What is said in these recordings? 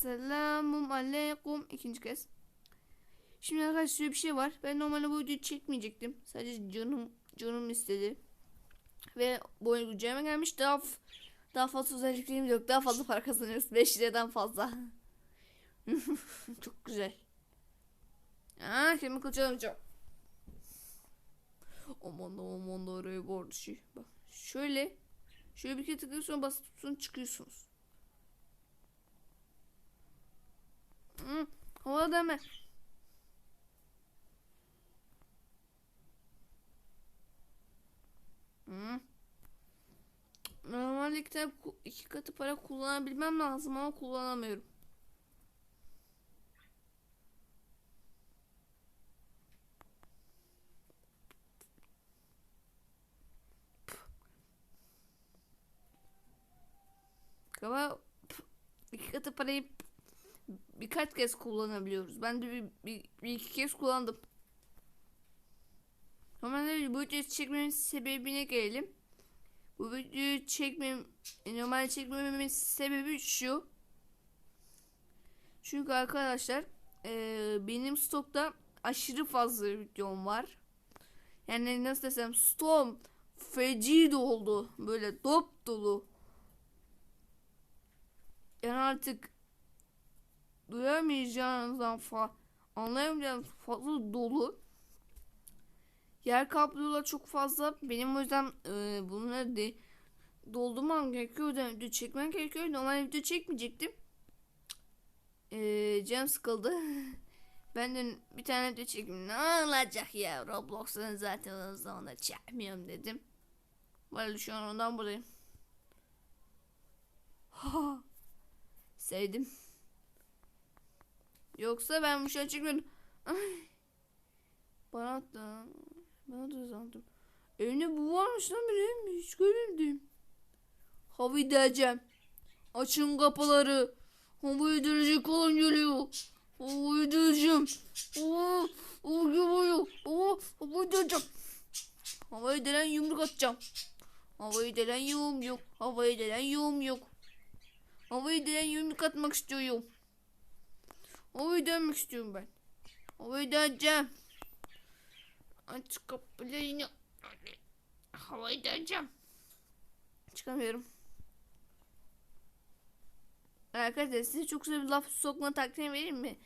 Esselamun aleyküm. İkinci kez. Şimdi arkadaşlar bir şey var. Ben normalde bu videoyu çekmeyecektim. Sadece canım canım istedi. Ve bu oyun güncelleme gelmiş. Daha daha fazla özelliklerim yok. Daha fazla para kazanıyoruz. 5 liradan fazla. Çok güzel. Aa, kemik kılıcı alamayacağım. Aman da aman da oraya vardı şey. Bak şöyle. Şöyle bir kere tıklıyorsun basıp tutun çıkıyorsunuz. Hı, havada deme. Hı. Normalde iki, katı para kullanabilmem lazım ama kullanamıyorum. Ama iki katı parayı birkaç kez kullanabiliyoruz. Ben de bir, bir, bir iki kez kullandım. Normalde bu videoyu çekmemin sebebine gelelim. Bu videoyu çekmem, normal çekmememin sebebi şu. Çünkü arkadaşlar eee, benim stokta aşırı fazla videom var. Yani nasıl desem stoğum feci doldu. Böyle dop dolu. Yani artık duyamayacağınızdan fa anlayamayacağınız fazla dolu. Yer kaplıyorlar çok fazla. Benim o yüzden e, bunları de doldurmam gerekiyor. O yüzden video çekmem gerekiyor. Normal video çekmeyecektim. E, canım sıkıldı. ben de bir tane video çekeyim. Ne olacak ya? Roblox'tan zaten o zamanlar çekmiyorum dedim. Böyle şu an ondan buradayım. Sevdim. Yoksa ben bu şey çekmiyordum. Ay. Bana attı. Bana da sandım. Evinde bu varmış lan benim. Hiç görmedim. Havayı deleceğim. Açın kapıları. Havayı delecek olan geliyor. Havayı deleceğim. Oo, oo geliyor. Oo, havayı deleceğim. Havayı delen yumruk atacağım. Havayı delen yum yok. Havayı delen yum yok. Havayı delen yumruk atmak istiyorum. Havayı delmek istiyorum ben. Havayı deleceğim. Aç kapılarını. Havayı deleceğim. Çıkamıyorum. Arkadaşlar size çok güzel bir laf sokma taktiğini vereyim mi?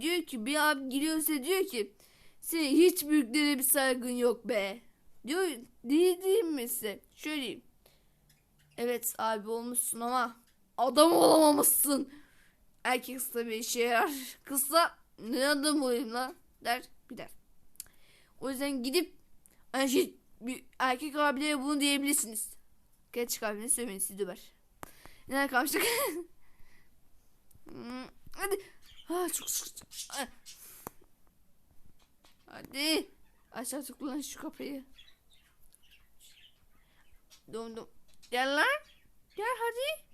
Diyor ki bir abi giriyorsa diyor ki senin hiç büyüklere bir saygın yok be. Diyor değil değil mi size? Şöyle. Evet abi olmuşsun ama adam olamamışsın. Erkek kısa bir işe yarar. Kısa ne adam olayım lan der gider. O yüzden gidip hani şey, bir erkek abilere bunu diyebilirsiniz. Geç abine söylemeyin sizi döver. Nerede kalmıştık? Hmm, Hadi. Ha, çok sıkıcı. Ah. Hadi. Aşağı tıklan şu kapıyı. Dondum. Gel lan. Gel hadi.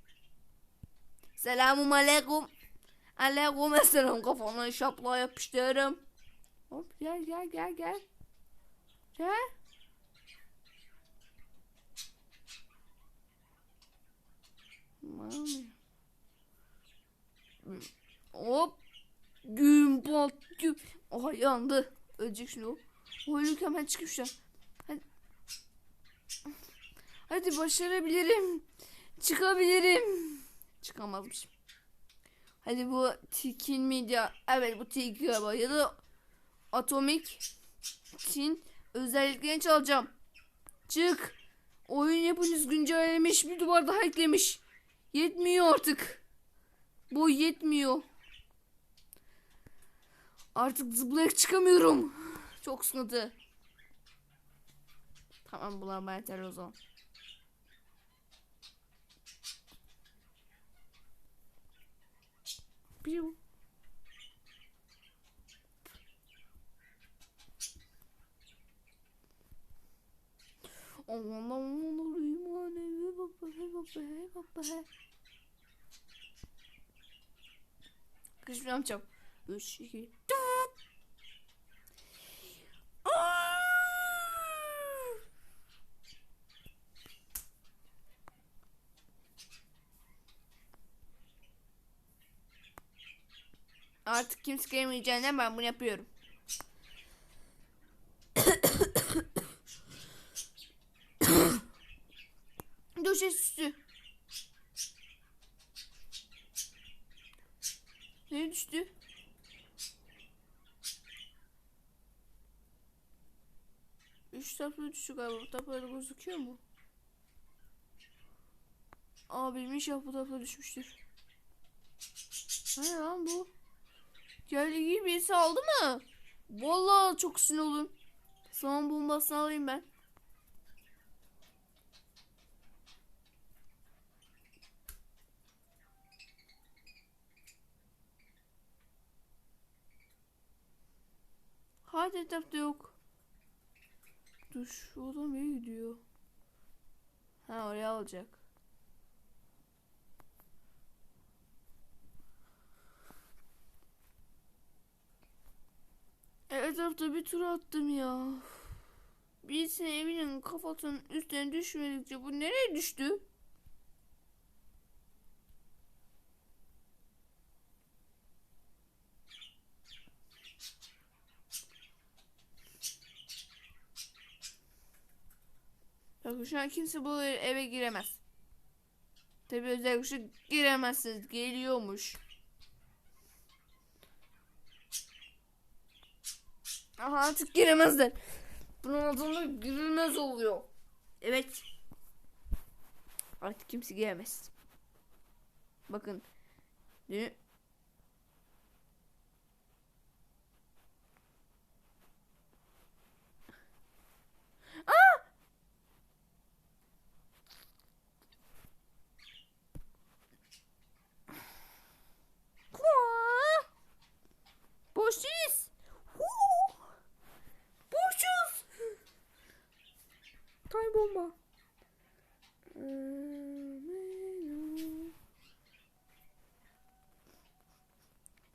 Selamun aleyküm. Aleyküm selam kafana şapla yapıştırırım. Hop gel gel gel gel. Gel. Mami. Hop. Güm pat güm. Aha yandı. Ölecek şimdi o. O ölürken hemen çıkmışlar. Hadi. Hadi başarabilirim. Çıkabilirim. Çıkamazmışım. Hadi bu Tikin Media. Evet bu Tikin galiba. Ya da Atomic Tin özelliklerini çalacağım. Çık. Oyun yapınız güncellemiş. Bir duvar daha eklemiş. Yetmiyor artık. Bu yetmiyor. Artık zıplayarak çıkamıyorum. Çok sıkıntı. Tamam bunlar o zaman. Piu. Aman aman aman hey baba hey baba hey baba hey. Kışmı yapacağım. 3, 2, Artık kimse gelmeyeceğinden ben bunu yapıyorum. Ses düştü. Ne düştü? Üç tablo düştü galiba. Bu gözüküyor mu? Aa bilmiş ya bu tablo düşmüştür. Ne lan bu? Geldi gibi birisi aldı mı? Vallahi çok sinir oldum. Saman bombasını alayım ben. Hadi etrafta yok. Dur şu adam nereye gidiyor? Ha oraya alacak. Etrafta bir tur attım ya. Birisine evinin kafasının üstüne düşmedikçe bu nereye düştü? Bakın şu an kimse bu eve giremez. Tabi özel güçlü giremezsiniz. Geliyormuş. Aha artık giremezler. Bunun altında girilmez oluyor. Evet. Artık kimse giremez. Bakın. Dün... Tay bomba.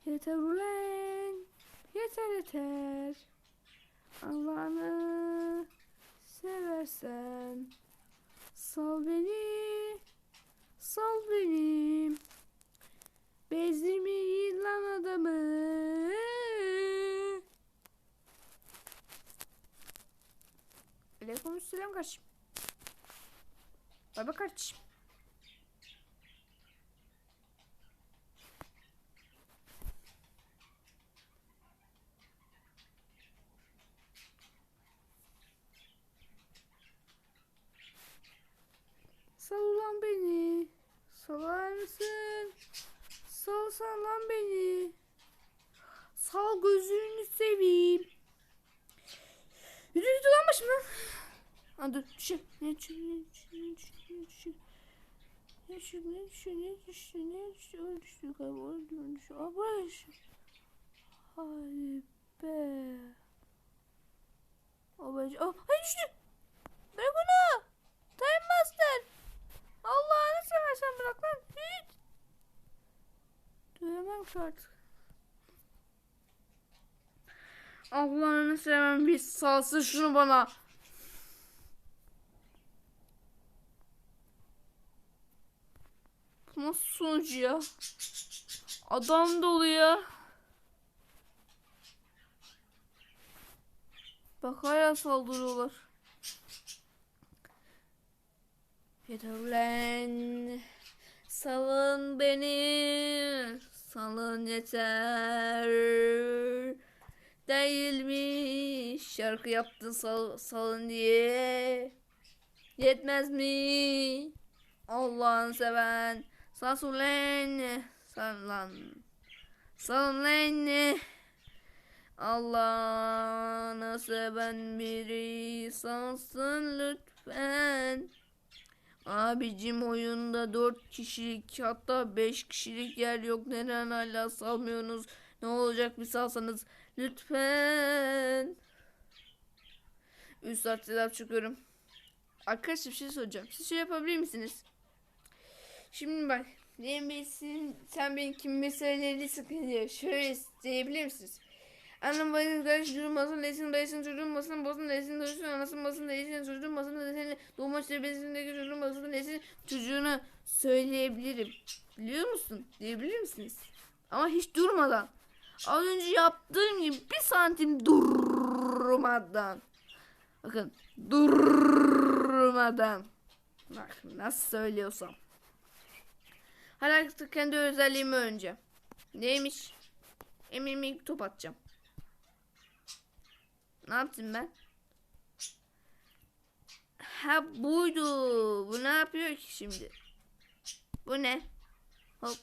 Yeter ulan. Yeter yeter. Allah'ını seversen. Sal beni. Sal beni. Bezdirmeyin lan adamı. Aleykümselam kardeşim. Bay bay kardeşim. Sal ulan beni. Salar mısın? Salsan lan beni. Sal gözünü seveyim. Yürü yürü lan. Ha dur düşün. Ne düşün ne düşün ne düşün ne düşün. Ne düşün ne düşün ne düşün öyle düştü galiba öyle öyle düştü. Aa buraya düştü. Hadi be. O bence. Aa hayır düştü. Bırak onu. Time Master. Allah'ını seversen bırak lan. Hiç. Duyamam ki artık. Allah'ını sevmem bir salsın şunu bana. Nasıl sonucu ya? Adam dolu ya. Bak hala saldırıyorlar. Yeter ulan. Salın beni. Salın yeter. Değil mi? Şarkı yaptın sal, salın diye. Yetmez mi? Allah'ını seven. Sal ulan. Sal lan. Salın lan. Allah'ını seven biri salsın lütfen. Abicim oyunda 4 kişilik hatta 5 kişilik yer yok. Neden hala salmıyorsunuz? Ne olacak bir salsanız lütfen. 3 saat selam çıkıyorum. Arkadaşlar bir şey soracağım. Siz şey yapabilir misiniz? Şimdi bak. Diyelim bilsin, sen benim kim meseleleri sıkıntı şöyle diyebilir misiniz? Annem bacım kardeş durmasın, değilsin, dayısın, çocuğun basın, basın, değilsin, dayısın, anasın, basın, değilsin, çocuğun basın, değilsin, doğma çevresindeki çocuğun basın, değilsin, çocuğuna söyleyebilirim. Biliyor musun? Diyebilir misiniz? Ama hiç durmadan. Az önce yaptığım gibi bir santim durmadan. Bakın durmadan. Bak nasıl söylüyorsam. Artık kendi özelliğimi önce. Neymiş? Emirime bir top atacağım. Ne yaptım ben? Ha buydu. Bu ne yapıyor ki şimdi? Bu ne? Hop.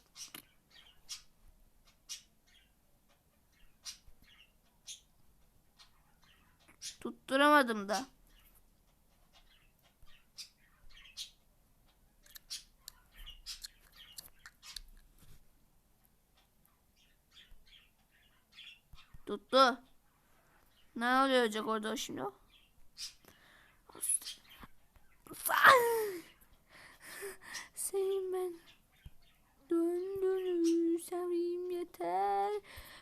Tutturamadım da. Tuttu. Ne olacak orada şimdi? Seveyim ben. Döndürü seveyim yeter.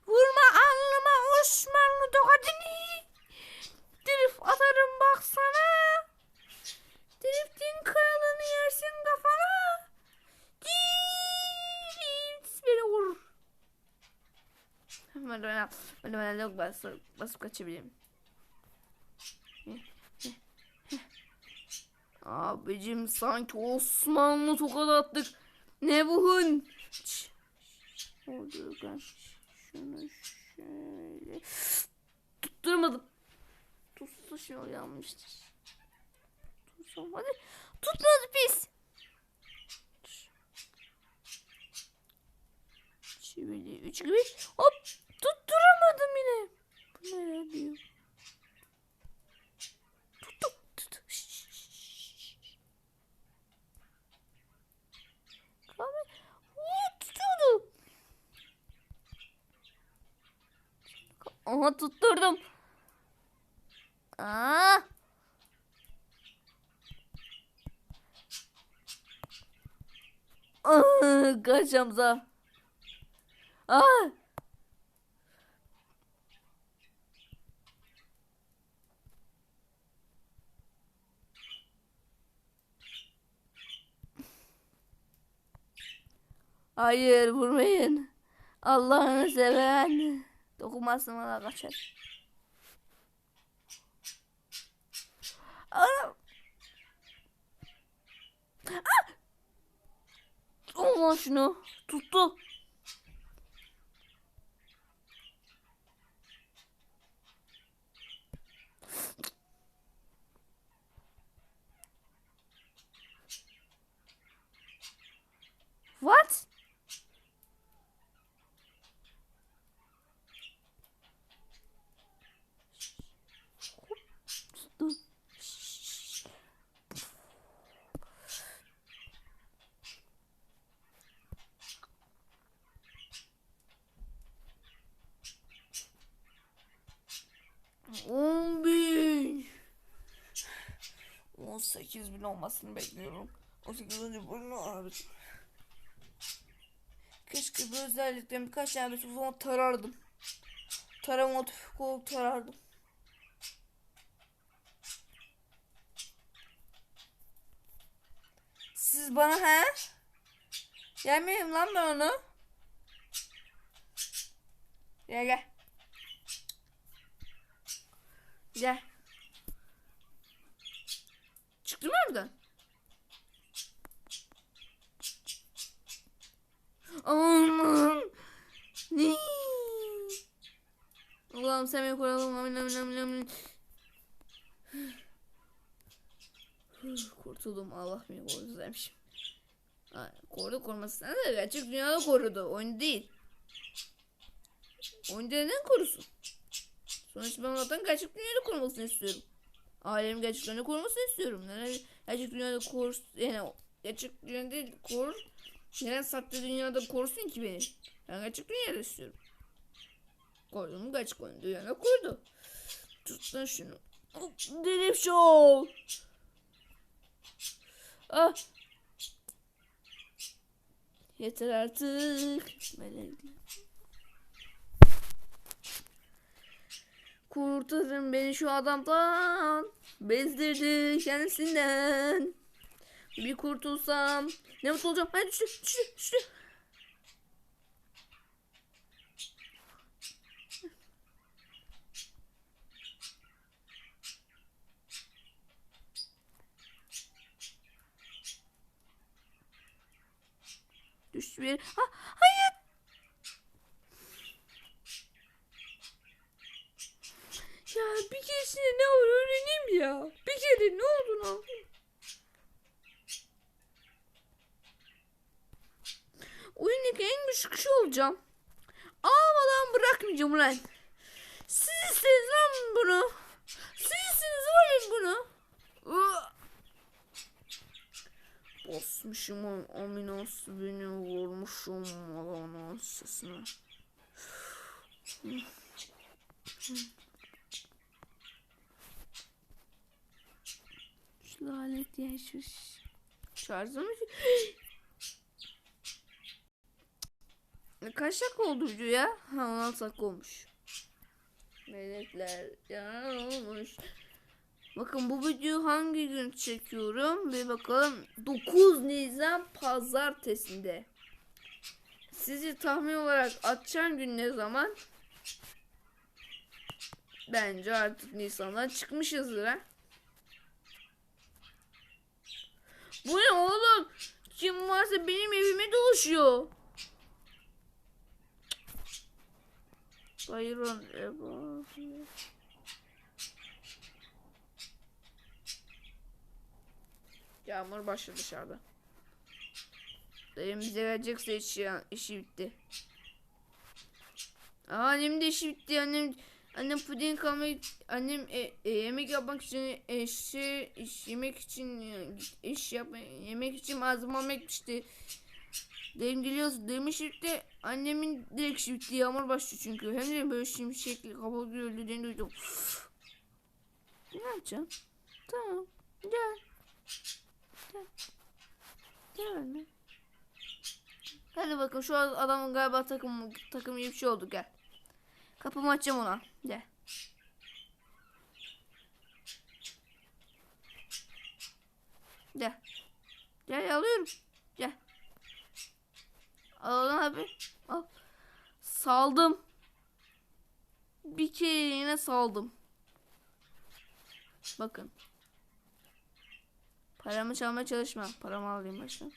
Vurma alnıma Osmanlı tokadını. Drift atarım baksana. Hemen öyle, öyle öyle yok basıp, basıp kaçabilirim. Abicim sanki Osmanlı tokat attık. Ne bu hın? Ben şunu şöyle tutturmadım. Tutsa şöyle yanmıştır. Tutsam hadi. Tutmadı pis. Çivili üç gibi. Hop tutturamadım yine. Bu ne diyor. Tuttum. Tut. Kahve. Oo, tutuyordu. Aha tutturdum. Aa. Kaç Hamza. Aa. Hayır vurmayın. Allah'ını seven. Dokunmazsın bana kaçar. Anam. Ah! Allah şunu. Tuttu. What? 800 bin olmasını bekliyorum. 18. bölümü aradım. Keşke bu özelliklerin birkaç tane bir zaman tarardım. Tarama motif kol tarardım. Siz bana he? Yemeyeyim lan ben onu. Gel gel. Gel. Çıktın mı oradan? Aman. Ne? Allah'ım sen beni koru. Allah'ım amin amin amin amin. Kurtuldum. Allah beni korudu demişim. Korudu koruması sen de gerçek dünyada korudu. Oyun değil. Oyunda neden korusun? Sonuçta ben zaten gerçek dünyada korumasını istiyorum. Alem gerçek dünyada korumasını istiyorum. Neden gerçek dünyada korus yani gerçek dünyada değil korur. Neden sahte dünyada korusun ki beni? Ben gerçek dünyada istiyorum. Koydum gerçek oyun dünyada koydu. Tut lan şunu. Delip show. Ah. Yeter artık. Melekler. Kurtarın beni şu adamdan. Bezdirdi şensinden. Bir kurtulsam. Ne mutlu olacağım. Hayır düştü düştü düştü. Düştü bir. Ha, ha. Keresinde ne olur öğreneyim ya. Bir kere ne oldu ne oldu? Oyundaki en güçlü kişi olacağım. Almadan bırakmayacağım ulan. Siz istediniz lan bunu. Siz istediniz oğlum bunu. Basmışım o aminası beni vurmuşum Allah'ın sesine. Lanet yaşmış. Şarjı mı? Kaç dakika oldu ya? Ha 16 dakika olmuş. Melekler ya olmuş. Bakın bu videoyu hangi gün çekiyorum? Bir bakalım. 9 Nisan pazartesinde. Sizi tahmin olarak atacağım gün ne zaman? Bence artık Nisan'dan çıkmışızdır ha. Bu ne oğlum? Kim varsa benim evime dolaşıyor. Bayron Eba. Yağmur başladı dışarıda. Dayım bize gelecekse işi, işi bitti. Annem de işi bitti. Annem annem puding kalmayı annem e, e, yemek yapmak için eşi iş yemek için e, iş yapma yemek için malzeme almaya gitmişti. Dayım geliyoruz. İşi bitti. Annemin direkt bitti. Yağmur başlıyor çünkü. Hem de böyle şimşekli kapalı gürültülerini duydum. ne yapacağım? Tamam. Gel. Gel. Gel anne. Hadi bakın şu adamın galiba takım takım iyi bir şey oldu gel. Kapımı açacağım ona. Gel. Gel. Gel alıyorum. Gel. Al abi. Al. Saldım. Bir kere yine saldım. Bakın. Paramı çalmaya çalışma. Paramı alayım baştan.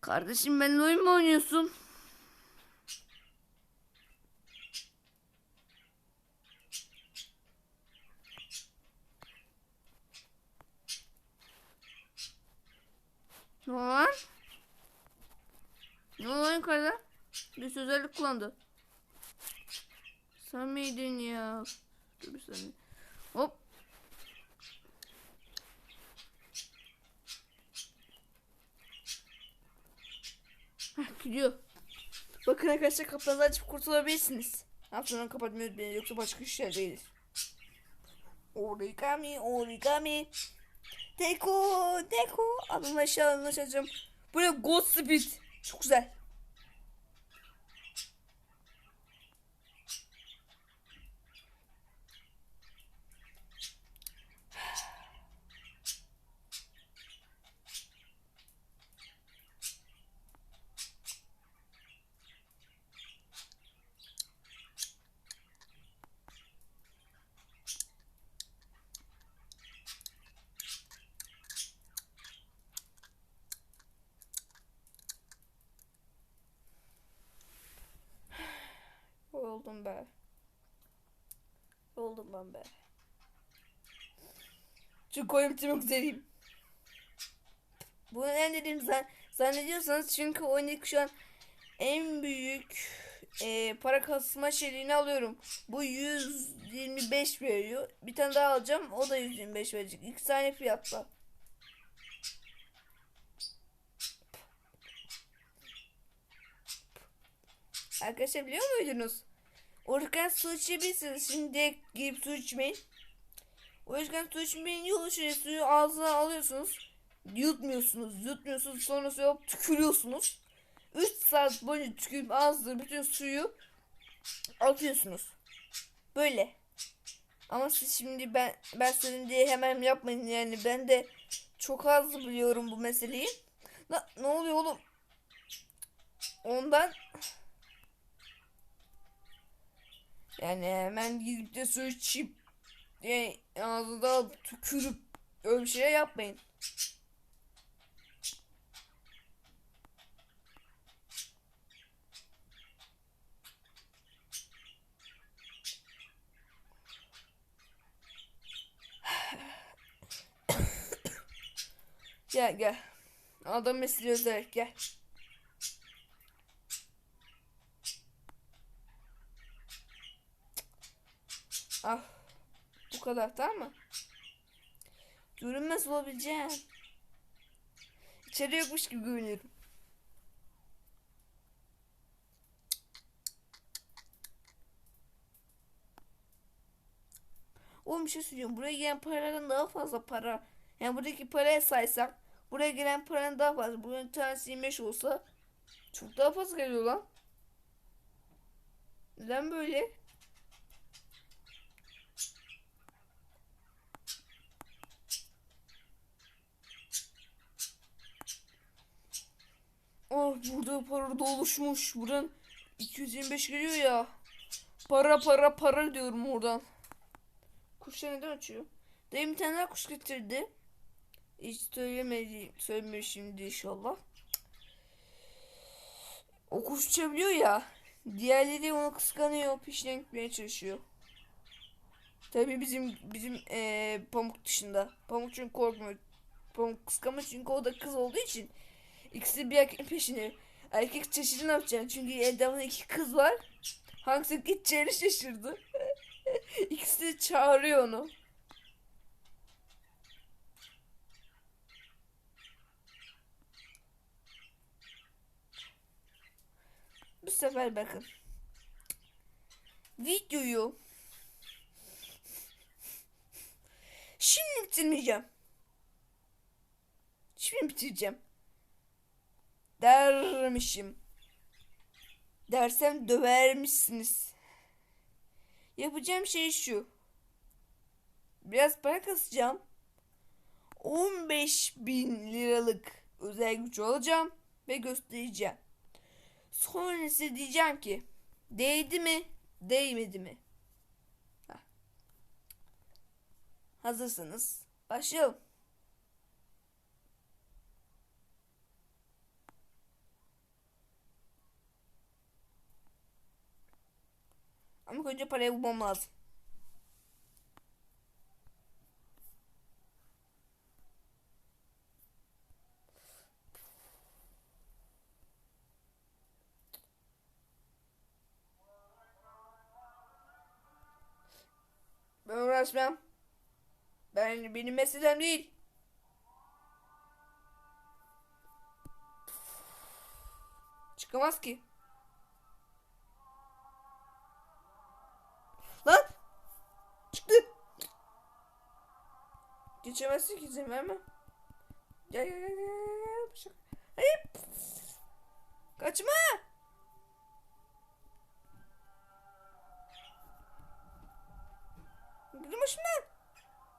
Kardeşim benimle oyun mu oynuyorsun? Ne var? Ne var yukarıda? Bir özellik kullandı. Sen miydin ya? Dur bir saniye. Hop. Heh, gidiyor. Bakın arkadaşlar kapınızı açıp kurtulabilirsiniz. Altından kapatmayı unutmayın yoksa başka işler gelir. Origami, origami. Deko, deko. Alın aşağı, alın aşağıcım. Buraya Ghost Speed. Çok güzel. Oldum be. Oldum ben be. Çünkü oyun çok güzelim. Bunu ne dedim zan zannediyorsanız çünkü oyundaki şu an en büyük e, para kasma şeyini alıyorum. Bu 125 veriyor. Bir tane daha alacağım. O da 125 verecek. İki tane fiyatla. Arkadaşlar biliyor muydunuz? Orkan su içebilirsiniz. Şimdi girip su içmeyin. O yüzden su içmeyin yolu şey suyu ağzına alıyorsunuz. Yutmuyorsunuz. Yutmuyorsunuz. Sonra suya hop tükürüyorsunuz. 3 saat boyunca tükürüp ağzına bütün suyu atıyorsunuz. Böyle. Ama siz şimdi ben ben senin diye hemen yapmayın yani ben de çok az biliyorum bu meseleyi. La, ne oluyor oğlum? Ondan yani hemen gidip de su içip e, ağzına tükürüp öyle bir şey yapmayın. gel gel. Adam esliyor gel. Al. Bu kadar tamam mı? Görünmez olabileceğim. İçeri yokmuş gibi görünüyorum. Oğlum bir şey söyleyeceğim. Buraya gelen paraların daha fazla para. Yani buradaki paraya saysak buraya gelen paranın daha fazla. Bunun tanesi 25 olsa çok daha fazla geliyor lan. Neden böyle? Oh burada para da oluşmuş. Buradan 225 geliyor ya. Para para para diyorum oradan. Kuşlar neden açıyor? Dayım bir tane daha kuş getirdi. Hiç söylemedi, söylemiyor şimdi inşallah. O kuş uçabiliyor ya. Diğerleri onu kıskanıyor, peşine gitmeye çalışıyor. Tabii bizim bizim eee, pamuk dışında. Pamuk çünkü korkmuyor. Pamuk kıskanmıyor çünkü o da kız olduğu için. İkisi bir erkeğin peşine. Erkek çeşidi ne yapacaksın? Çünkü etrafında iki kız var. Hangisi gideceğini şaşırdı. İkisi çağırıyor onu. Bu sefer bakın. Videoyu şimdi bitirmeyeceğim. Şimdi bitireceğim. Dermişim. Dersem dövermişsiniz. Yapacağım şey şu. Biraz para kasacağım. 15 bin liralık özel güç alacağım ve göstereceğim. Sonra diyeceğim ki değdi mi değmedi mi? Heh. Hazırsanız başlayalım. Ama önce parayı bulmam lazım. Ben uğraşmam. Ben benim meselem değil. Çıkamaz ki. Geçemezsin ki izin verme. Gel gel gel gel gel. Bıçak. Hayır. Kaçma. Gidin başımdan.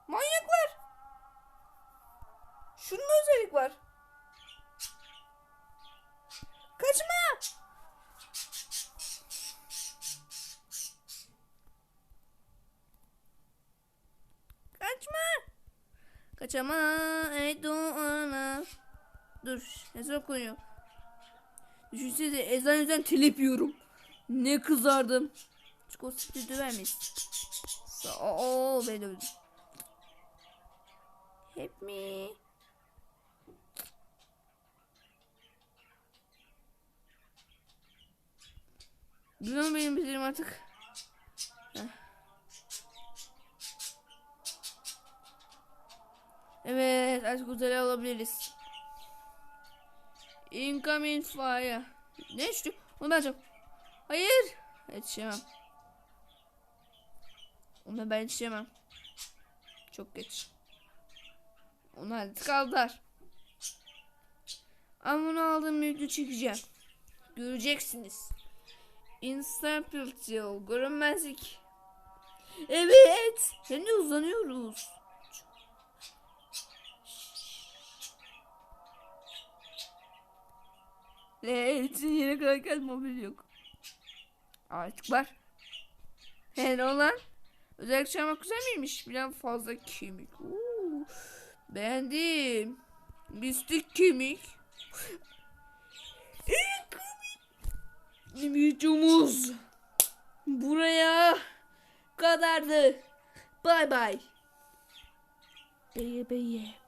Manyaklar. Şunun özellik var. Kaçma. Kaçama. Ey doğana. Dur. Ezan okunuyor. Düşünsenize ezan yüzden telep yiyorum. Ne kızardım. Çünkü o siktir döver miyiz? Oo ben öldüm. Hep mi? Bilmem benim bitirim artık. Evet artık uzaya alabiliriz. Incoming fire. Ne işte? Onu ben yapacağım. Hayır. Yetişemem. Onu ben yetişemem. Çok geç. Onu hadi kaldılar. Ama bunu aldığım video çekeceğim. Göreceksiniz. Instability görünmezlik. Evet. Hem de uzanıyoruz. Evet, yine kadar gel mobil yok. Artık var. He olan. Özellikle çalmak güzel miymiş? Bilen fazla kemik. Oo, beğendim. Mistik kemik. Videomuz buraya kadardı. Bay bay. Beye beye.